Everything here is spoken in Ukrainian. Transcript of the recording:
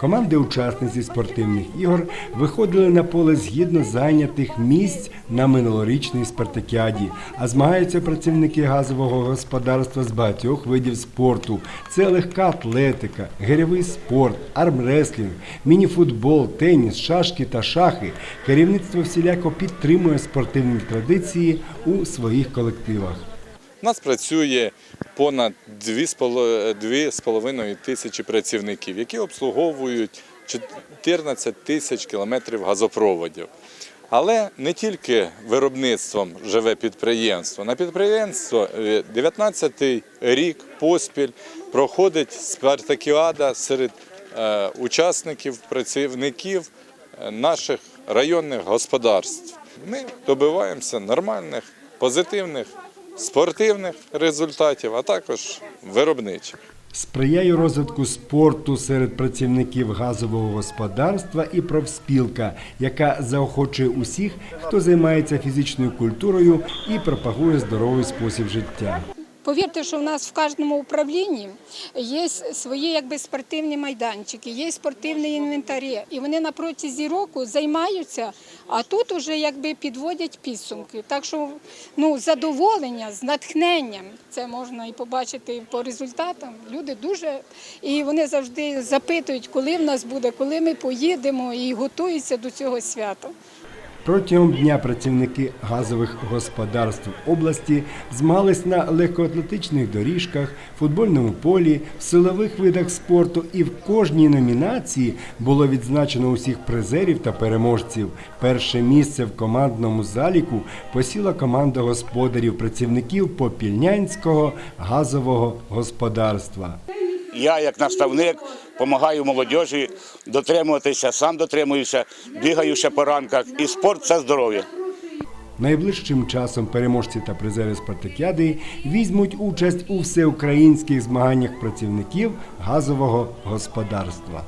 Команди учасниці спортивних ігор виходили на поле згідно зайнятих місць на минулорічній спартакіаді, а змагаються працівники газового господарства з багатьох видів спорту. Це легка атлетика, гирьовий спорт, армреслінг, мініфутбол, теніс, шашки та шахи. Керівництво всіляко підтримує спортивні традиції у своїх колективах. У нас працює понад 2,5 тисячі працівників, які обслуговують 14 тисяч кілометрів газопроводів. Але не тільки виробництвом живе підприємство. На підприємство 19-й рік поспіль проходить спартакіада серед е, учасників, працівників е, наших районних господарств. Ми добиваємося нормальних, позитивних, спортивних результатів, а також виробничих. Сприяє розвитку спорту серед працівників газового господарства і профспілка, яка заохочує усіх, хто займається фізичною культурою і пропагує здоровий спосіб життя. Повірте, що в нас в кожному управлінні є свої якби спортивні майданчики, є спортивні інвентарі, і вони на протязі року займаються, а тут уже якби підводять підсумки. Так що ну, задоволення з натхненням це можна і побачити по результатам. Люди дуже і вони завжди запитують, коли в нас буде, коли ми поїдемо, і готуються до цього свята. Протягом дня працівники газових господарств області змагались на легкоатлетичних доріжках, футбольному полі, в силових видах спорту і в кожній номінації було відзначено усіх призерів та переможців. Перше місце в командному заліку посіла команда господарів працівників Попільнянського газового господарства. Я, як наставник, допомагаю молодіжі дотримуватися, сам дотримуюся, бігаю ще по ранках. І спорт це здоров'я. Найближчим часом переможці та призери спартакіади візьмуть участь у всеукраїнських змаганнях працівників газового господарства.